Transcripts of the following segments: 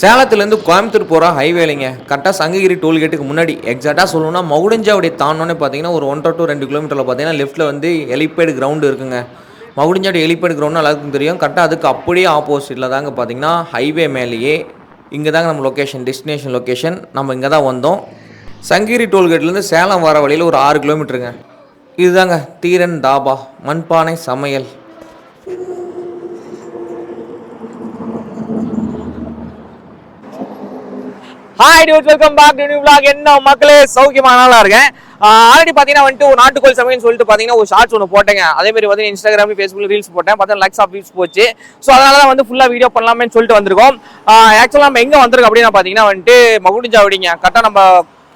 சேலத்துலேருந்து கோயம்புத்தூர் போகிற ஹைவேலைங்க கரெக்டாக சங்ககிரி டோல்கேட்டுக்கு முன்னாடி எக்ஸாக்டாக சொல்லணும்னா மகுடிஞ்சாவடி தாண்டோன்னே பார்த்தீங்கன்னா ஒரு ஒன்றரை டு ரெண்டு கிலோமீட்டரில் பார்த்தீங்கன்னா லெஃப்ட்டில் வந்து எலிப்பேடு கிரவுண்டு இருக்குங்க. மகுடிஞ்சாவடி எலிப்பேடு கிரவுண்ட் எல்லாருக்கும் தெரியும். கரெக்டாக அதுக்கு அப்படியே ஆப்போசிட்டில் தாங்க பார்த்தீங்கன்னா ஹைவே மேலேயே இங்கே தாங்க நம்ம லொக்கேஷன் டெஸ்டினேஷன் லொக்கேஷன் நம்ம இங்கே தான் வந்தோம். சங்ககிரி டோல்கேட்லேருந்து சேலம் வர வழியில் ஒரு ஆறு கிலோமீட்டருங்க இதுதாங்க தீரன் தாபா மண்பானை சமையல். Hi dude welcome back to new blog என்ன மக்களே சௌக்கியமா நல்லா இருக்கேன். ஆல்ரெடி பார்த்தீங்கன்னா வந்துட்டு ஒரு நாட்டுக்கோள் சமையல்னு சொல்லிட்டு பார்த்தீங்கன்னா ஒரு ஷார்ட்ஸ் ஒன்று போட்டேங்க. அதே மாதிரி வந்து இன்ஸ்டாகிராம் ஃபேஸ்புக் ரீல்ஸ் போட்டேன். பார்த்தா லக்ஸ் ஆஃப் வியூஸ் போச்சு. ஸோ அதனால தான் வந்து ஃபுல்லாக வீடியோ பண்ணலாமேன்னு சொல்லிட்டு வந்திருக்கோம். ஆக்சுவலாக நம்ம எங்கே வந்திருக்கோம் அப்படின்னு பார்த்தீங்கன்னா வந்துட்டு மகுடிஞ்சாவடிங்க. கரெக்டாக நம்ம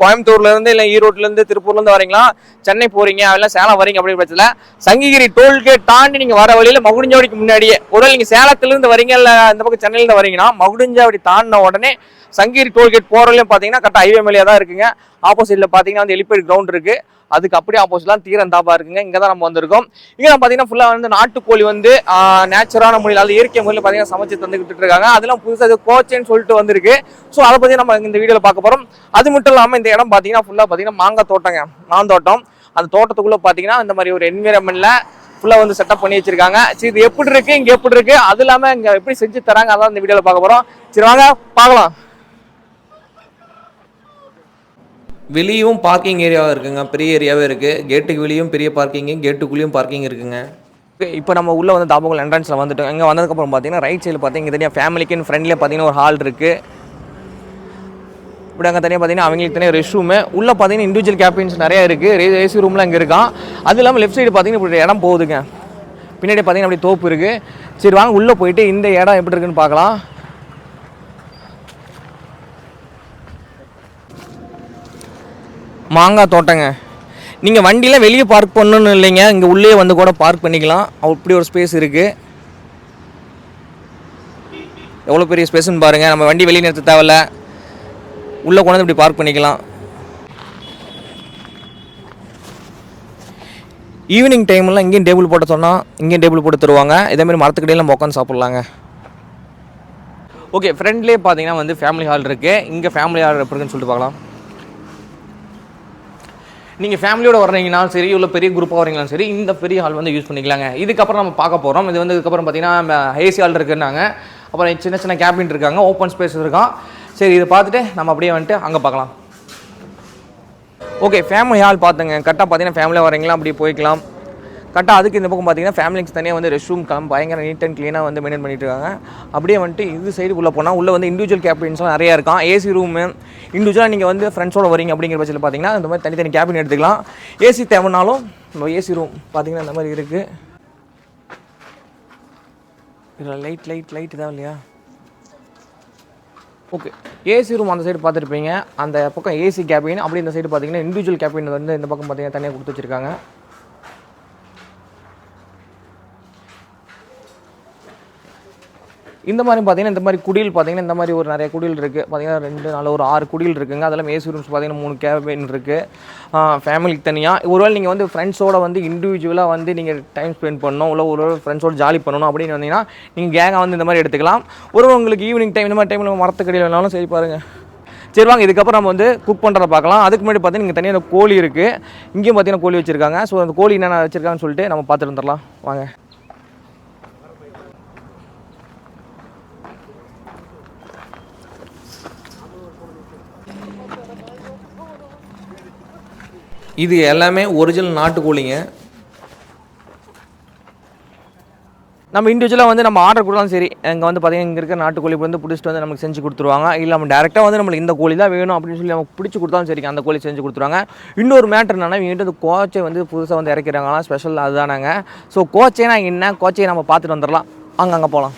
கோயம்புத்தூர்ல இருந்து இல்லை ஈரோட்ல இருந்து திருப்பூர்ல இருந்து வரீங்களா? சென்னை போறீங்க அதெல்லாம் சேலம் வரீங்க அப்படின்னு பட்சத்துல சங்ககிரி டோல்கேட் தாண்டி நீங்க வர வழியில மகுடிஞ்சாவடிக்கு முன்னாடியே. ஒருவேளை நீங்க சேலத்துலேருந்து வரீங்க இல்ல இந்த பக்கம் சென்னையிலேருந்து வரீங்கன்னா மகுடிஞ்சாவடி தாண்டின உடனே சங்ககிரி டோல்கேட் போறவரையும் பாத்தீங்கன்னா கரெக்டாக ஹைவே மேலேயே தான் இருக்குங்க. ஆப்போசிட்ல பாத்தீங்கன்னா வந்து எலிபேட் கிரவுண்ட் இருக்கு. அதுக்கு அப்படியே ஆப்போசிட்லாம் தீரன் தாபா இருக்குங்க. இங்க தான் நம்ம வந்திருக்கோம். இங்க நம்ம பாத்தீங்கன்னா ஃபுல்லா வந்து நாட்டுக்கோழி வந்து நேச்சுரான முறையில் அது இயற்கை முறையில் பாத்தீங்கன்னா சமைச்சு தந்துக்கிட்டு இருக்காங்க. அதெல்லாம் புதுசாக இது கோச்சேன்னு சொல்லிட்டு வந்திருக்கு. ஸோ அதை பத்தி நம்ம இந்த வீடியோல பார்க்க போறோம். அது மட்டும் இல்லாம இந்த இடம் பாத்தீங்கன்னா ஃபுல்லா பாத்தீங்கன்னா மாங்காய் தோட்டங்க. மாந்தோட்டம் அந்த தோட்டத்துக்குள்ள பாத்தீங்கன்னா இந்த மாதிரி ஒரு என்விரான்மெண்ட்ல ஃபுல்லா வந்து செட்டப் பண்ணி வச்சிருக்காங்க. சரி இது எப்படி இருக்கு? இங்க எப்படி இருக்கு? அது இல்லாம இங்க எப்படி செஞ்சு தராங்க? அதான் இந்த வீடியோல பார்க்க போறோம். சரி வாங்க பார்க்கலாம். வெளியும் பார்க்கிங் ஏரியாவாக இருக்குங்க. பெரிய ஏரியாவே இருக்குது கேட்டுக்கு வெளியும் பெரிய பார்க்கிங்கு கேட்டுக்குள்ளேயும் பார்க்கிங் இருக்குங்க. இப்போ நம்ம உள்ளே வந்து தாபகல் என்ட்ரன்ஸில் வந்துட்டோம். இங்கே வந்ததுக்கப்புறம் பார்த்தீங்கன்னா ரைட் சைடில் பார்த்தீங்கன்னா தனியாக ஃபேமிலிக்குன்னு ஃப்ரெண்ட்லேயே பார்த்தீங்கன்னா ஒரு ஹால் இருக்குது இப்படி அங்கே தனியாக பார்த்தீங்கன்னா அவங்களுக்கு தனியாக ரெஸ்ட் ரூமு உள்ளே பார்த்தீங்கன்னா இண்டிவிஜுவல் கேபின்ஸ் நிறையா இருக்குது ஏசி ரூம்லாம் இங்கே இருக்கான் அது இல்லாமல் லெஃப்ட் சைடு பார்த்தீங்கன்னா இப்படி இடம் போகுதுங்க. பின்னாடி பார்த்தீங்கன்னா அப்படி தோப்பு இருக்குது சரி வாங்க உள்ளே போயிட்டு இந்த இடம் எப்படி இருக்குன்னு பார்க்கலாம் மாங்காய் தோட்டங்க. நீங்கள் வண்டிலாம் வெளியே பார்க் பண்ணணும்னு இல்லைங்க. இங்கே உள்ளே வந்து கூட பார்க் பண்ணிக்கலாம். அப்படி ஒரு ஸ்பேஸ் இருக்குது எவ்வளோ பெரிய ஸ்பேஸ்னு பாருங்கள் நம்ம வண்டி வெளியே நிறுத்த தேவையில்ல. உள்ளே கொண்டு இப்படி பார்க் பண்ணிக்கலாம். ஈவினிங் டைம்லாம் இங்கேயும் டேபிள் போட்ட சொன்னால் இங்கேயும் டேபிள் போட்டு தருவாங்க. இதேமாரி மரத்துக்கடையெல்லாம் மரத்துக்கடையில் நம்ம உட்காந்து சாப்பிட்லாங்க. ஓகே ஃப்ரெண்ட்லேயே பார்த்தீங்கன்னா வந்து ஃபேமிலி ஹால் இருக்குது இங்கே ஃபேமிலி ஹால் எப்படி இருக்குன்னு சொல்லிட்டு பார்க்கலாம். நீங்கள் ஃபேமிலியோட வர்றீங்கனாலும் சரி இல்லை பெரிய குரூப்பாக வரீங்கனாலும் சரி இந்த பெரிய ஹால் வந்து யூஸ் பண்ணிக்கலாங்க. இதுக்கப்புறம் நம்ம பார்க்க போகிறோம் இது வந்து இதுக்கப்புறம் பார்த்தீங்கன்னா ஏசி ஹால் இருக்குன்னாங்க. அப்புறம் சின்ன சின்ன கேபின் இருக்காங்க. ஓப்பன் ஸ்பேஸ் இருக்கான் சரி இதை பார்த்துட்டு நம்ம அப்படியே வந்துட்டு அங்கே பார்க்கலாம். ஓகே ஃபேமிலி ஹால் பார்த்துங்க. கரெக்டாக பார்த்தீங்கன்னா ஃபேமிலியாக வரீங்களா அப்படியே போய்க்கலாம். கரெக்டாக அதுக்கு இந்த பக்கம் பார்த்தீங்கன்னா ஃபேமிலிக்கு தனியாக வந்து ரெஸ்ட் ரூம் கம் பயங்கர நீட் அண்ட் க்ளீனாக வந்து மெயின்டைன் பண்ணிட்டு இருக்காங்க அப்படியே வந்துட்டு இது சைடு உள்ளே போனால் உள்ளே வந்து இண்டிவிஜுவல் கேபின்ஸ்லாம் நிறையா இருக்கான். ஏசி ரூமு இண்டிவிஜுவலாக நீங்கள் வந்து ஃப்ரெண்ட்ஸோட வரீங்க அப்படிங்கிற பட்சத்தில் பார்த்தீங்கன்னா இந்த மாதிரி தனித்தனி கேபின் எடுத்துக்கலாம். ஏசி தேவைனாலும் நம்ம ஏசி ரூம் பார்த்தீங்கன்னா இந்த மாதிரி இருக்குது இதில் லைட் லைட் லைட் தான் இல்லையா? ஓகே ஏசி ரூம் அந்த சைடு பார்த்துருப்பீங்க. அந்த பக்கம் ஏசி கேபின் அப்படி இந்த சைடு பார்த்தீங்கன்னா இண்டிவிஜுவல் கேபின் வந்து இந்த பக்கம் பார்த்தீங்கன்னா தனியாக கொடுத்து வச்சிருக்காங்க. இந்த மாதிரி பார்த்தீங்கன்னா இந்த மாதிரி குடில் பார்த்தீங்கன்னா இந்த மாதிரி ஒரு நிறைய குடில் இருக்குது பார்த்தீங்கன்னா ரெண்டு நாலு ஒரு ஆறு குடில் இருக்குங்க. அதெல்லாம் ஏசி ரூம்ஸ் பார்த்தீங்கன்னா மூணு கேபின் இருக்குது ஃபேமிலிக்கு தனியாக ஒருவேளை நீங்கள் வந்து ஃப்ரெண்ட்ஸோட வந்து இண்டிவிஜுவலாக வந்து நீங்கள் டைம் ஸ்பெண்ட் பண்ணணும் இல்லை ஒரு ஃப்ரெண்ட்ஸோட ஜாலி பண்ணணும் அப்படின்னு வந்தீங்கன்னா நீங்கள் கேங்காக வந்து இந்த மாதிரி எடுத்துக்கலாம். ஒரு உங்களுக்கு ஈவினிங் டைம் இந்த மாதிரி டைமில் மரத்துக்கடியில் வேணாலும் சரி பாருங்கள் சரி வாங்க இதுக்கப்புறம் நம்ம வந்து குக் பண்ணுறத பார்க்கலாம். அதுக்கு முன்னாடி பார்த்தீங்கன்னா இங்கே தனியாக கோழி இருக்குது இங்கேயும் பார்த்தீங்கன்னா கோழி வச்சுருக்காங்க. ஸோ அந்த கோழி என்னென்ன வச்சுருக்காங்கன்னு சொல்லிட்டு நம்ம பார்த்துட்டு வந்துடலாம். வாங்க. இது எல்லாமே ஒரிஜினல் நாட்டுக்கோழிங்க. நம்ம இண்டிவிஜுவலாக வந்து நம்ம ஆர்டர் கொடுத்தாலும் சரி இங்கே வந்து பார்த்தீங்கன்னா இங்கே இருக்க நாட்டுக்கோழி வந்து பிடிச்சிட்டு வந்து நமக்கு செஞ்சு கொடுத்துருவாங்க. இல்லை நம்ம டேரெக்டாக வந்து நம்மளுக்கு இந்த கோழி தான் வேணும் அப்படின்னு சொல்லி நமக்கு பிடிச்சி கொடுத்தாலும் சரி அந்த கோழி செஞ்சு கொடுத்துருவாங்க. இன்னொரு மேட்டர் என்னன்னா இவங்ககிட்ட வந்து கோச்சை வந்து புதுசாக வந்து இறக்கிறாங்களா ஸ்பெஷல் அதுதானாங்க ஸோ கோச்சைனா என்ன? கோச்சையை நம்ம பார்த்துட்டு வந்துடலாம். அங்கே அங்கே போகலாம்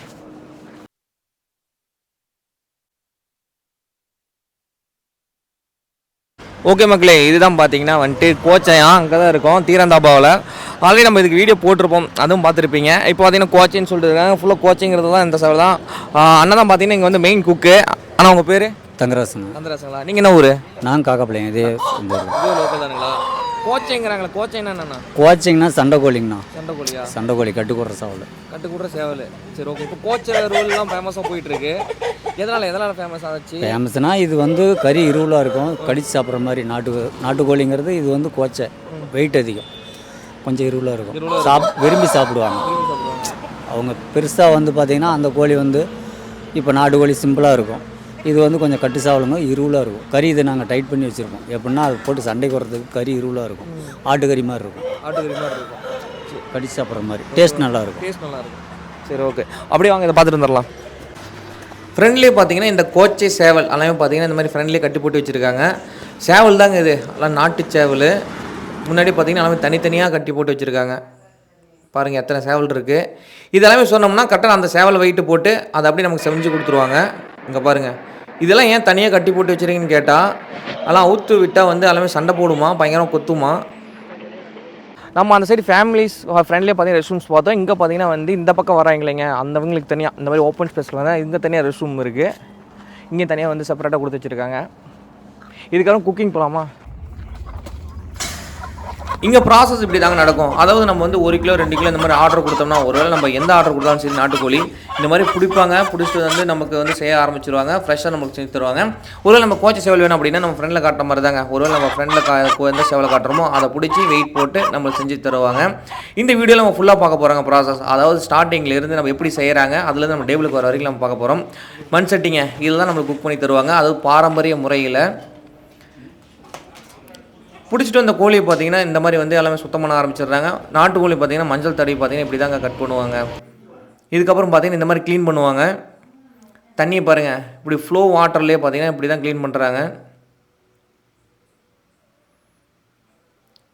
ஓகே மக்களே இதுதான் பார்த்தீங்கன்னா வந்துட்டு கோச்சையா? அங்கே தான் இருக்கும் தீரந்தாபாவில். ஆல்ரெடி நம்ம இதுக்கு வீடியோ போட்டிருப்போம். அதுவும் பார்த்துருப்பீங்க. இப்போ பார்த்தீங்கன்னா கோச்சின்னு சொல்லிட்டு இருக்காங்க. ஃபுல்லாக கோச்சிங்கிறது தான் இந்த சைடு தான். அண்ணன் தான் பார்த்தீங்கன்னா இங்கே வந்து மெயின் குக்கு ஆனால் உங்கள் பேர்? தங்கராசன். சந்திராசுங்களா நீங்கள் என்ன ஊர்? நான் காக்காப்பிள்ளைங்க இதே இந்த. இது லோக்கல் தானுங்களா கோச்சைங்கிறாங்களே கோச்சை என்னண்ணா? கோச்சிங்னா சண்டை கோழிங்கண்ணா சண்டை கோழியா சண்டை கோழி கட்டுக்கூடுற சாவல். கட்டு கூட சேவல். சரி ஓகே இப்போ கோச்சை ரூல்லாம் ஃபேமஸாக போயிட்டு இருக்கு எதனால எதனால ஃபேமஸ் ஆச்சு? ஃபேமஸ்னா இது வந்து கறி இருவலாக இருக்கும். கடிச்சு சாப்பிட்ற மாதிரி நாட்டு நாட்டுக்கோழிங்கிறது இது வந்து கோச்சை. வெயிட் அதிகம். கொஞ்சம் இருவலாக இருக்கும். சாப் விரும்பி சாப்பிடுவாங்க. அவங்க பெருசாக வந்து பார்த்திங்கன்னா அந்த கோழி வந்து இப்போ நாட்டுக்கோழி சிம்பிளாக இருக்கும். இது வந்து கொஞ்சம் கட்டு சாவலுங்க இருவலாக இருக்கும். கறி இதை நாங்கள் டைட் பண்ணி வச்சுருக்கோம். எப்படின்னா அது போட்டு சண்டை போடுறதுக்கு கறி இருவலாக இருக்கும். ஆட்டுக்கறி மாதிரி இருக்கும். ஆட்டுக்கறி மாதிரி இருக்கும். கடிச்சு சாப்பிட்ற மாதிரி. டேஸ்ட் நல்லா இருக்கும். டேஸ்ட் நல்லா இருக்கும். சரி ஓகே அப்படியே வாங்க இதை பார்த்துட்டு வந்துடலாம். ஃப்ரெண்ட்லேயே பார்த்தீங்கன்னா இந்த கோச்சை சேவல் எல்லாமே பார்த்தீங்கன்னா இந்த மாதிரி ஃப்ரெண்ட்லேயே கட்டி போட்டு வச்சுருக்காங்க. சேவல் தாங்க இது. எல்லாம் நாட்டு சேவல். முன்னாடி பார்த்தீங்கன்னா எல்லாமே தனித்தனியாக கட்டி போட்டு வச்சுருக்காங்க. பாருங்கள் எத்தனை சேவல் இருக்குது இதெல்லாமே சொன்னோம்னா கரெக்டாக அந்த சேவலை வெயிட்டு போட்டு அதை அப்படியே நமக்கு செஞ்சு கொடுத்துருவாங்க. இங்கே பாருங்கள் இதெல்லாம் ஏன் தனியாக கட்டி போட்டு வச்சுருக்கீங்கன்னு கேட்டால் அதெல்லாம் அவுத்து விட்டால் வந்து எல்லாமே சண்டை போடுமா? பயங்கரமாக கொத்துமா? நம்ம அந்த சைடு ஃபேமிலிஸ் ஃப்ரெண்ட்லேயே பார்த்தீங்கன்னா ரெஸ்ட் ரூம்ஸ் பார்த்தோம். இங்கே பார்த்தீங்கன்னா வந்து இந்த பக்கம் வராங்களேங்க. அந்தவங்களுக்கு தனியாக இந்த மாதிரி ஓப்பன் ஸ்பேஸில் தான் இங்கே தனியாக ரெஸ்ட் ரூம் இருக்குது இங்கே தனியாக வந்து செப்பரேட்டாக கொடுத்து வச்சுருக்காங்க. இதுக்கப்புறம் குக்கிங் போகலாமா இங்கே ப்ராசஸ் இப்படி தாங்க நடக்கும். அதாவது நம்ம வந்து ஒரு கிலோ ரெண்டு கிலோ இந்த மாதிரி ஆர்டர் கொடுத்தோம்னா ஒருவேளை நம்ம எந்த ஆர்டர் கொடுத்தாலும் சரி நாட்டுக்கோழி இந்த மாதிரி பிடிப்பாங்க. பிடிச்சிட்டு வந்து நமக்கு வந்து செய்ய ஆரம்பிச்சிருவாங்க. ஃப்ரெஷ்ஷாக நமக்கு செஞ்சு தருவாங்க. ஒருவேளை நம்ம கோச்ச சேவல் வேணும் அப்படின்னா நம்ம ஃப்ரெண்டில் காட்டுற மாதிரி தாங்க. ஒருவேளை நம்ம ஃப்ரெண்டில் கா எந்த சேவலை காட்டுறோமோ அதை பிடிச்சி வெயிட் போட்டு நம்மளுக்கு செஞ்சு தருவாங்க. இந்த வீடியோவில் நம்ம ஃபுல்லாக பார்க்க போகிறாங்க ப்ராசஸ் அதாவது ஸ்டார்டிங்லேருந்து நம்ம எப்படி செய்கிறாங்க அதுலேருந்து நம்ம டேபிளுக்கு வர வரைக்கும் நம்ம பார்க்க போகிறோம் மண் சட்டிங்க இதெல்லாம் நம்மளுக்கு குக் பண்ணி தருவாங்க. அதாவது பாரம்பரிய முறையில் பிடிச்சிட்டு வந்த கோழியை பார்த்தீங்கன்னா இந்த மாதிரி வந்து எல்லாமே சுத்தம் பண்ண ஆரம்பிச்சிடுறாங்க. நாட்டு கோழி பார்த்தீங்கன்னா மஞ்சள் தடவி பார்த்தீங்கன்னா இப்படி தாங்க கட் பண்ணுவாங்க. இதுக்கப்புறம் பார்த்தீங்கன்னா இந்த மாதிரி க்ளீன் பண்ணுவாங்க. தண்ணியை பாருங்கள் இப்படி ஃப்ளோ வாட்டர்லேயே பார்த்தீங்கன்னா இப்படி தான் க்ளீன் பண்ணுறாங்க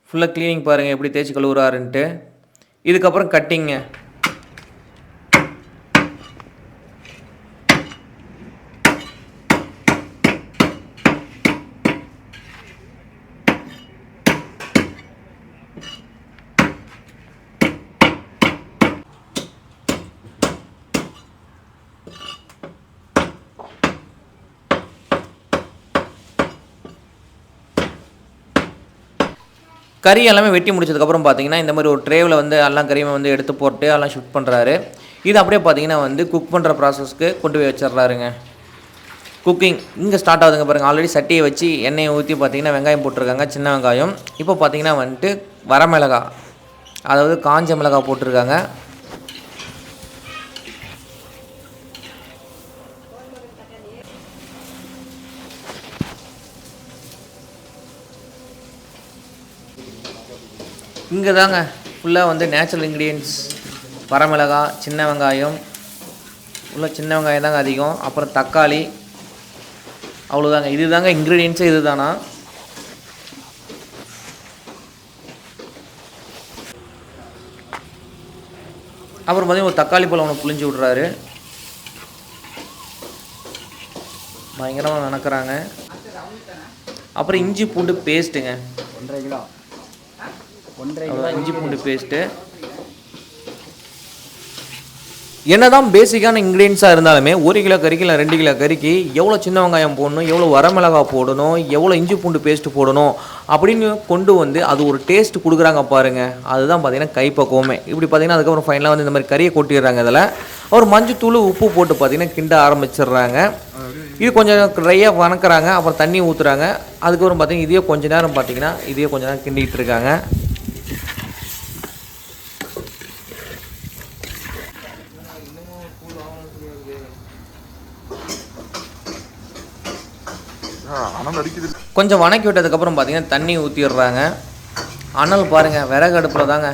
ஃபுல்லாக க்ளீனிங் பாருங்கள் எப்படி தேய்ச்சி கழுவுறாருன்ட்டு. இதுக்கப்புறம் கட்டிங்க கறி எல்லாமே வெட்டி முடிச்சதுக்கப்புறம் பார்த்தீங்கன்னா இந்த மாதிரி ஒரு ட்ரேவில் வந்து எல்லாம் கறியுமே வந்து எடுத்து போட்டு எல்லாம் ஷிஃப்ட் பண்ணுறாரு இது அப்படியே பார்த்தீங்கன்னா வந்து குக் பண்ணுற ப்ராசஸ்க்கு கொண்டு போய் வச்சிடுறாருங்க. குக்கிங் இங்கே ஸ்டார்ட் ஆகுதுங்க பாருங்கள் ஆல்ரெடி சட்டியை வச்சு எண்ணெயை ஊற்றி பார்த்தீங்கன்னா வெங்காயம் போட்டிருக்காங்க சின்ன வெங்காயம். இப்போ பார்த்தீங்கன்னா வந்துட்டு வரமிளகா அதாவது காஞ்ச மிளகா போட்டிருக்காங்க. இங்கே தாங்க ஃபுல்லாக வந்து நேச்சுரல் இன்க்ரீடியன்ஸ் வரமிளகா சின்ன வெங்காயம். உள்ள சின்ன வெங்காயம் தாங்க அதிகம். அப்புறம் தக்காளி. அவ்வளோதாங்க இது தாங்க இன்க்ரீடியன்ஸே இது தானா அப்புறம் பார்த்தீங்கன்னா ஒரு தக்காளி பழம் ஒன்று புளிஞ்சு விட்றாரு. பயங்கரமாக நடக்கிறாங்க அப்புறம் இஞ்சி பூண்டு பேஸ்ட்டுங்க ஒன்றரை கிலோ. ஒன்றரை இஞ்சி பூண்டு பேஸ்ட்டு. என்னதான் பேசிக்கான இன்க்ரீடியன்ஸாக இருந்தாலுமே ஒரு கிலோ கறிக்கு இல்லை ரெண்டு கிலோ கறிக்கு எவ்வளோ சின்ன வெங்காயம் போடணும் எவ்வளோ வரமிளகாய் போடணும் எவ்வளோ இஞ்சி பூண்டு பேஸ்ட்டு போடணும் அப்படின்னு கொண்டு வந்து அது ஒரு டேஸ்ட் கொடுக்குறாங்க பாருங்க. அதுதான் பார்த்தீங்கன்னா கைப்பக்குவமே. இப்படி பார்த்தீங்கன்னா அதுக்கப்புறம் ஃபைனலாக வந்து இந்த மாதிரி கறியை கொட்டிடுறாங்க இதில். ஒரு மஞ்சத்தூள் உப்பு போட்டு பார்த்தீங்கன்னா கிண்ட ஆரம்பிச்சிடுறாங்க. இது கொஞ்சம் ட்ரையாக வணக்குறாங்க அப்புறம் தண்ணி ஊற்றுறாங்க அதுக்கப்புறம் பார்த்தீங்கன்னா இதையே கொஞ்ச நேரம் பார்த்தீங்கன்னா இதையே கொஞ்ச நேரம் கிண்டிகிட்டு இருக்காங்க. கொஞ்சம் வணக்கி விட்டதுக்கப்புறம் பார்த்தீங்கன்னா தண்ணி ஊற்றிடுறாங்க அனல் பாருங்கள் விறகு அடுப்பில் தாங்க.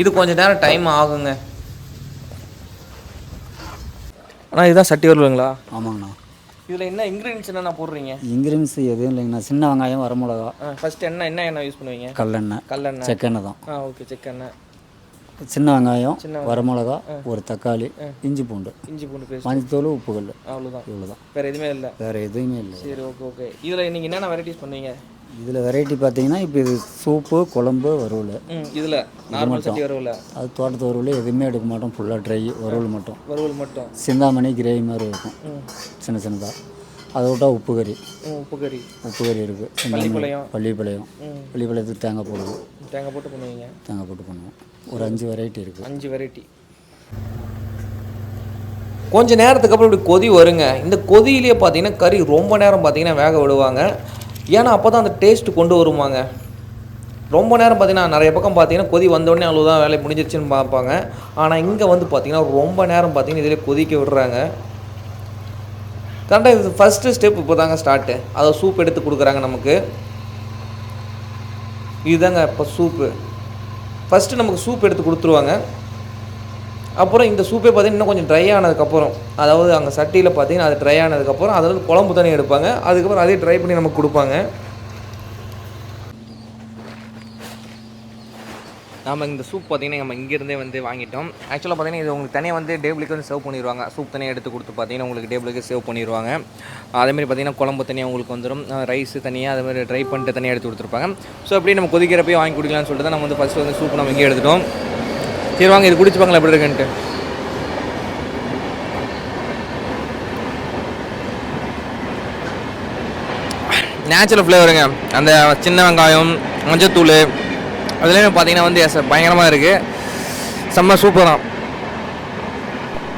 இது கொஞ்ச நேரம் டைம் ஆகுங்க. ஆனால் இதுதான் சட்டி வருவீங்களா ஆமாங்கண்ணா. இதில் என்ன இன்க்ரீடியன்ஸ் என்னென்ன போடுறீங்க? இன்கிரீடியன்ஸ் எதுவும் இல்லைங்கண்ணா. சின்ன வெங்காயம் வரமிளகா ஃபர்ஸ்ட் என்ன என்ன எண்ணெய் யூஸ் பண்ணுவீங்க? கல்லெண்ணெய் கல்லெண்ணெய். செக்கெண்ணெய் தான். ஆ ஓகே செக்கெண்ணெய். சின்ன வெங்காயம் வரமிளகா ஒரு தக்காளி இஞ்சி பூண்டு. இஞ்சி பூண்டு பேஸ்ட் மஞ்சத்தூள் உப்புக்கல். அவ்வளோதான் இவ்வளோதான் வேறு எதுவுமே இல்லை. வேறு எதுவுமே இல்லை. சரி ஓகே ஓகே இதில் நீங்கள் என்னென்ன வெரைட்டிஸ் பண்ணுவீங்க? இதில் வெரைட்டி பார்த்தீங்கன்னா இப்போ இது சூப்பு குழம்பு வறுவல். இதில் நார்மல் சட்டி வறுவல? அது தோட்டத்து வறுவல் எதுவுமே எடுக்க மாட்டோம். ஃபுல்லாக ட்ரை வறுவல் மட்டும். வறுவல் மட்டும். சிந்தாமணி கிரேவி மாதிரி இருக்கும். சின்ன சின்னதாக அதை விட்டா உப்பு கறி உப்பு கறி உப்பு கறி இருக்குது பள்ளிப்பாளையம். பள்ளிப்பாளையம். பள்ளிப்பாளையத்துக்கு தேங்காய் போடுவோம். தேங்காய் போட்டு பண்ணுவீங்க? தேங்காய் போட்டு பண்ணுவோம். ஒரு அஞ்சு வெரைட்டி இருக்குது அஞ்சு வெரைட்டி கொஞ்ச நேரத்துக்கு அப்புறம் இப்படி கொதி வருங்க. இந்த கொதியிலேயே பார்த்தீங்கன்னா கறி ரொம்ப நேரம் பார்த்தீங்கன்னா வேக விடுவாங்க. ஏன்னா அப்போ தான் அந்த டேஸ்ட் கொண்டு வருவாங்க ரொம்ப நேரம் பார்த்தீங்கன்னா நிறைய பக்கம் பார்த்தீங்கன்னா கொதி வந்தோடனே அவ்வளோதான் வேலை முடிஞ்சிருச்சுன்னு பார்ப்பாங்க. ஆனால் இங்கே வந்து பார்த்தீங்கன்னா ரொம்ப நேரம் பார்த்தீங்கன்னா இதிலே கொதிக்க விடுறாங்க. கரெக்டாக இது ஃபஸ்ட்டு ஸ்டெப் இப்போ தாங்க ஸ்டார்ட்டு அதை சூப் எடுத்து கொடுக்குறாங்க நமக்கு. இதுதாங்க இப்போ சூப்பு ஃபஸ்ட்டு நமக்கு சூப் எடுத்து கொடுத்துருவாங்க. அப்புறம் இந்த சூப்பே பார்த்தீங்கன்னா இன்னும் கொஞ்சம் ட்ரை ஆனதுக்கப்புறம் அதாவது அங்கே சட்டியில் பார்த்தீங்கன்னா அது ட்ரை ஆனதுக்கப்புறம் அதில் குழம்பு தண்ணி எடுப்பாங்க. அதுக்கப்புறம் அதே ட்ரை பண்ணி நமக்கு கொடுப்பாங்க. நாம் இந்த சூப் பார்த்திங்கன்னா நம்ம இங்கேருந்தே வந்து வாங்கிட்டோம். ஆக்சுவலாக பார்த்தீங்கன்னா இது உங்களுக்கு தனியாக வந்து டேபிளுக்கு வந்து சர்வ் பண்ணிடுவாங்க சூப் தனியாக எடுத்து கொடுத்து பார்த்தீங்கன்னா உங்களுக்கு டேபிளுக்கு சேவ் பண்ணிடுவாங்க அதேமாதிரி பார்த்தீங்கன்னா குழம்பு தனியாக உங்களுக்கு வந்துடும் ரைஸ் தனியாக அதேமாதிரி ட்ரை பண்ணிட்டு தனியாக எடுத்து கொடுத்துருப்பாங்க. ஸோ அப்படியே நம்ம கொதிக்கிறப்பயே வாங்கி குடிக்கலாம்னு சொல்லிட்டு தான் நம்ம வந்து ஃபஸ்ட்டு வந்து சூப் நம்ம இங்கே எடுத்துட்டோம். சரி வாங்க இது குடிச்சுப்பாங்களா எப்படி இருக்குன்ட்டு? நேச்சுரல் ஃப்ளேவருங்க அந்த சின்ன வெங்காயம் மஞ்சத்தூள் அதுலேயுமே பார்த்தீங்கன்னா வந்து எஸ் பயங்கரமாக இருக்குது செம்ம சூப்பராக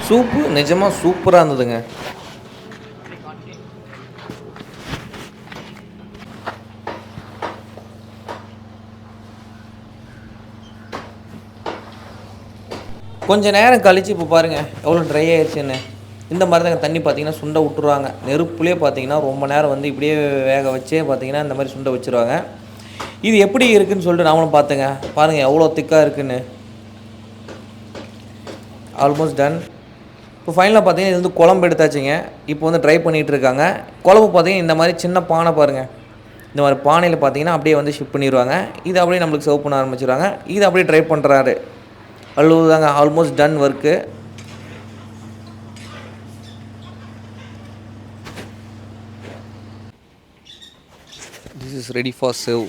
சூப்பு? நிஜமாக சூப்பராக இருந்ததுங்க. கொஞ்சம் நேரம் கழித்து இப்போ பாருங்கள் எவ்வளோ ட்ரை ஆயிடுச்சுன்னு இந்த மாதிரி தாங்க தண்ணி பார்த்தீங்கன்னா சுண்டை விட்டுருவாங்க. நெருப்புலேயே பார்த்தீங்கன்னா ரொம்ப நேரம் வந்து இப்படியே வேக வச்சே பார்த்தீங்கன்னா இந்த மாதிரி சுண்டை வச்சுருவாங்க. இது எப்படி இருக்குன்னு சொல்லிட்டு நாமளும் பார்த்துங்க. பாருங்கள் எவ்வளோ திக்காக இருக்குன்னு. ஆல்மோஸ்ட் டன் இப்போ ஃபைனலாக பார்த்தீங்கன்னா இது வந்து குழம்பு எடுத்தாச்சுங்க. இப்போ வந்து ட்ரை பண்ணிகிட்டு இருக்காங்க. குழம்பு பார்த்தீங்கன்னா இந்த மாதிரி சின்ன பானை பாருங்கள் இந்த மாதிரி பானையில் பார்த்தீங்கன்னா அப்படியே வந்து ஷிப் பண்ணிடுவாங்க. இது அப்படியே நம்மளுக்கு சர்வ் பண்ண ஆரம்பிச்சிடுவாங்க. இது அப்படியே ட்ரை பண்ணுறாரு அவ்வளோதாங்க almost done work this is ready for serve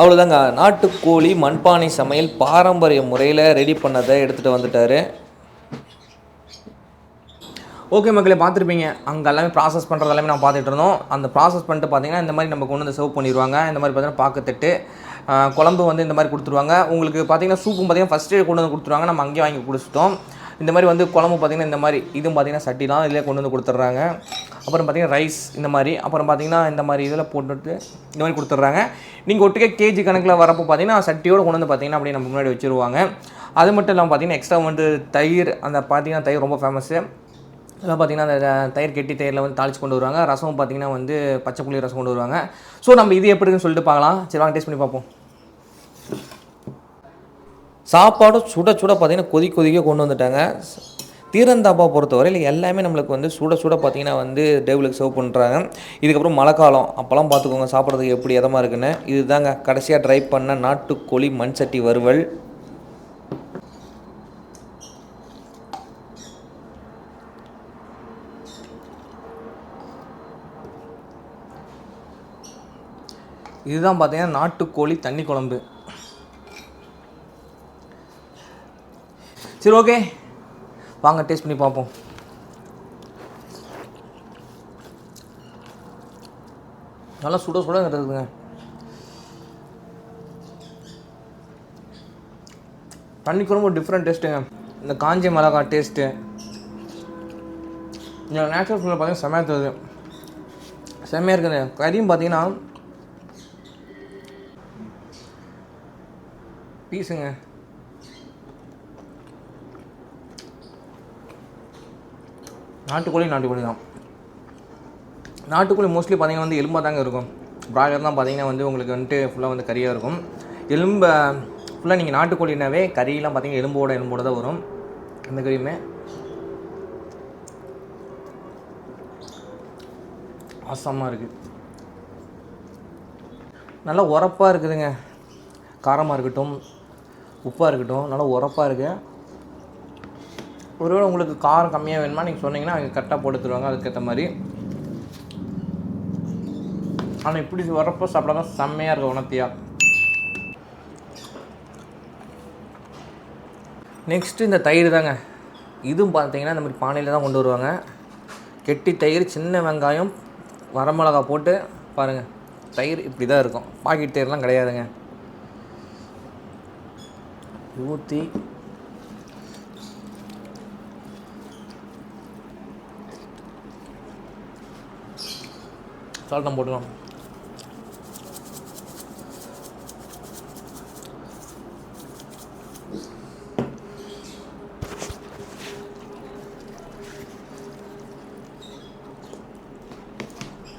அவ்வளோதாங்க நாட்டுக்கோழி மண்பானை சமையல் பாரம்பரிய முறையில் ரெடி பண்ணதை எடுத்துகிட்டு வந்துட்டாரு. ஓகே மக்களே பார்த்துருப்பீங்க. அங்கே எல்லாமே ப்ராசஸ் பண்ணுறது எல்லாமே நான் பார்த்துட்டு இருந்தோம். அந்த ப்ராசஸ் பண்ணிட்டு பார்த்தீங்கன்னா இந்த மாதிரி நம்ம கொண்டு வந்து சர்வ் பண்ணிடுவாங்க. இந்த மாதிரி பார்த்தீங்கன்னா பார்க்கத்துட்டு குழம்பு வந்து இந்த மாதிரி கொடுத்துருவாங்க. உங்களுக்கு பார்த்தீங்கன்னா சூப்பும் பார்த்தீங்கன்னா ஃபஸ்ட்டு கொண்டு வந்து கொடுத்துருவாங்க. நம்ம அங்கேயே வாங்கி குடிச்சிட்டோம். இந்த மாதிரி வந்து குழம்பு பார்த்தீங்கன்னா இந்த மாதிரி இதுவும் பார்த்திங்கன்னா சட்டிலாம் இதில் கொண்டு வந்து கொடுத்துட்றாங்க. அப்புறம் பார்த்திங்கன்னா ரைஸ் இந்த மாதிரி அப்புறம் பார்த்தீங்கன்னா இந்த மாதிரி இதில் போட்டுட்டு இந்த மாதிரி கொடுத்துட்றாங்க. நீங்கள் ஒட்டுக்கே கேஜி கணக்கில் வரப்போ பார்த்தீங்கன்னா சட்டியோடு கொண்டு வந்து பார்த்தீங்கன்னா அப்படியே நம்ம முன்னாடி வச்சுருவாங்க. அது மட்டும் இல்லாமல் பார்த்தீங்கன்னா எக்ஸ்ட்ரா வந்து தயிர் அந்த பார்த்தீங்கன்னா தயிர் ரொம்ப ஃபேமஸ்ஸு இதெல்லாம் பார்த்தீங்கன்னா அந்த தயிர் கெட்டி தயிரில் வந்து தாளிச்சு கொண்டு வருவாங்க. ரசம் பார்த்தீங்கன்னா வந்து பச்சை புளி ரசம் கொண்டு வருவாங்க. ஸோ நம்ம இது எப்படின்னு சொல்லிட்டு பார்க்கலாம். சரி வாங்க டேஸ்ட் பண்ணி பார்ப்போம். சாப்பாடும் சுட சுட பார்த்திங்கன்னா கொதி கொதிக்க கொண்டு வந்துட்டாங்க. தீரந்தாப்பா பொறுத்தவரையில் எல்லாமே நம்மளுக்கு வந்து சுட சுட பார்த்தீங்கன்னா வந்து டேபிளுக்கு சர்வ் பண்ணுறாங்க இதுக்கப்புறம் மழை காலம் அப்போல்லாம் பார்த்துக்கோங்க சாப்பிட்றதுக்கு எப்படி இதமாக இருக்குன்னு. இதுதாங்க கடைசியாக ட்ரை பண்ண நாட்டுக்கோழி மண் சட்டி வறுவல். இதுதான் பார்த்தீங்கன்னா நாட்டுக்கோழி தண்ணி குழம்பு. சரி ஓகே வாங்க டேஸ்ட் பண்ணி பார்ப்போம். நல்லா சுட சுட இருக்குதுங்க. தண்ணிக்கு ரொம்ப டிஃப்ரெண்ட் டேஸ்ட்டுங்க இந்த காஞ்சி மிளகா டேஸ்ட்டு இந்த நேச்சுரல் ஃபுல்லில் பார்த்தீங்கன்னா செம்மையாக தருது செம்மையாக இருக்குது கறியும் பார்த்தீங்கன்னா பீஸுங்க நாட்டுக்கோழி நாட்டுக்கோழி தான். நாட்டுக்கோழி மோஸ்ட்லி பார்த்தீங்கன்னா வந்து எலும்பாக தாங்க இருக்கும். ப்ராய்லர் தான் பார்த்தீங்கன்னா வந்து உங்களுக்கு வந்துட்டு ஃபுல்லாக வந்து கறியாக இருக்கும். எலும்பை ஃபுல்லாக நீங்கள் நாட்டுக்கோழினாவே கறியெலாம் பார்த்தீங்கன்னா எலும்போட எலும்போட தான் வரும். அந்த கறியுமே. ஆசமாக இருக்குது நல்லா உரப்பாக இருக்குதுங்க. காரமாக இருக்கட்டும் உப்பாக இருக்கட்டும் நல்லா உரப்பாக இருக்குது ஒருவேளை உங்களுக்கு காரம் கம்மியாக வேணுமா நீங்கள் சொன்னீங்கன்னா அவங்க கரெக்டாக போட்டு தருவாங்க அதுக்கேற்ற மாதிரி. ஆனால் இப்படி வரப்போ சாப்பிட தான் செம்மையாக இருக்கும் உணர்த்தியாக நெக்ஸ்ட்டு இந்த தயிர் தாங்க. இதுவும் பார்த்தீங்கன்னா இந்த மாதிரி பானையில் தான் கொண்டு வருவாங்க. கெட்டி தயிர் சின்ன வெங்காயம் வரமிளகா போட்டு பாருங்கள் தயிர் இப்படி தான் இருக்கும். பாக்கெட் தயிர்லாம் கிடையாதுங்க. ஊற்றி சால்ட்டம் போட்டுக்கலாம்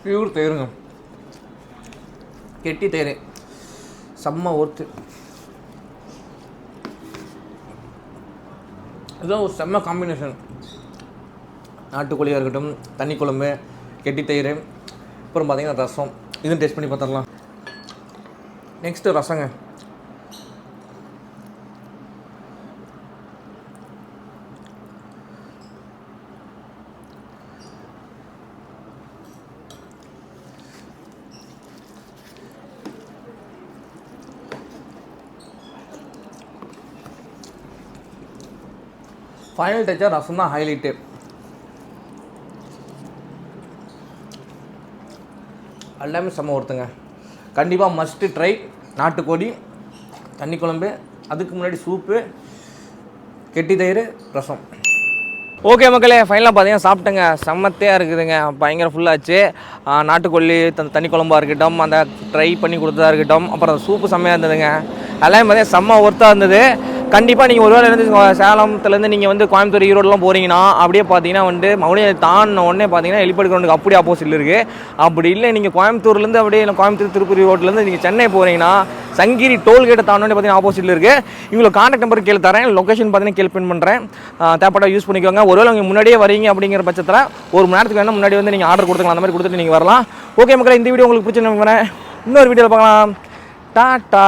பியூர் தயிருங்க. கெட்டி தயிர். செம்ம ஒர்த்து இதுதான் ஒரு செம்ம காம்பினேஷன் நாட்டுக்கோழியாக இருக்கட்டும் தண்ணி குழம்பு கெட்டி தயிர் அப்புறம் பார்த்தீங்கன்னா ரசம். இதுவும் டேஸ்ட் பண்ணி பார்த்துடலாம். நெக்ஸ்ட்டு ரசங்க. ஃபைனல் டச்சாக ரசம் தான் ஹைலைட்டு எல்லாமே செம்ம ஒருத்தங்க. கண்டிப்பாக மஸ்ட்டு ட்ரை நாட்டுக்கோழி தண்ணி குழம்பு அதுக்கு முன்னாடி சூப்பு கெட்டி தயிர் ரசம். ஓகே மக்களே ஃபைனலாக பார்த்தீங்கன்னா சாப்பிட்டேங்க. செம்மத்தையாக இருக்குதுங்க. பயங்கர ஃபுல்லாச்சு நாட்டுக்கொல்லி த தண்ணி குழம்பாக இருக்கட்டும் அந்த ட்ரை பண்ணி கொடுத்ததா இருக்கட்டும் அப்புறம் சூப்பு செம்மையாக இருந்ததுங்க. எல்லாமே பார்த்தீங்கன்னா செம்ம ஒர்த்தாக இருந்தது. கண்டிப்பாக நீங்கள் ஒருவேளை இருந்து சேலத்துலேருந்து நீங்கள் வந்து கோயம்புத்தூர் ஈரோடுலாம் போகிறீங்கன்னா அப்படியே பார்த்தீங்கன்னா வந்து மவுனியை தாண்டின உடனே பார்த்தீங்கன்னா எலிப்படி கிரௌண்டுக்கு அப்படியே ஆப்போசிட்டில் இருக்குது அப்படி இல்லை நீங்கள் கோயம்புத்தூர்லேருந்து அப்படியே கோயம்புத்தூர் திருப்பூர் ரோட்லேருந்து நீங்கள் சென்னை போகிறீங்கன்னா சங்கிரி டோல்கேட்டை தாண்டோடனே பார்த்தீங்கன்னா ஆப்போசிட்டில் இருக்குது இவ்வளோ காண்டக்ட் நம்பர் கீழே தரேன். லொக்கேஷன் பார்த்தீங்கன்னா கீழே பின் பண்ணுறேன் தேவைப்பட்டா யூஸ் பண்ணிக்கோங்க. ஒருவேளை நீங்கள் முன்னாடியே வரீங்க அப்படிங்கிற பட்சத்தில் ஒரு மணி நேரத்துக்கு வேணால் முன்னாடி வந்து நீங்கள் ஆர்டர் கொடுத்துக்கலாம். அந்த மாதிரி கொடுத்துட்டு நீங்கள் வரலாம். ஓகே மக்களே இந்த வீடியோ உங்களுக்கு பிடிச்சி நம்புறேன் இன்னொரு வீடியோவில் பார்க்கலாம். டாட்டா!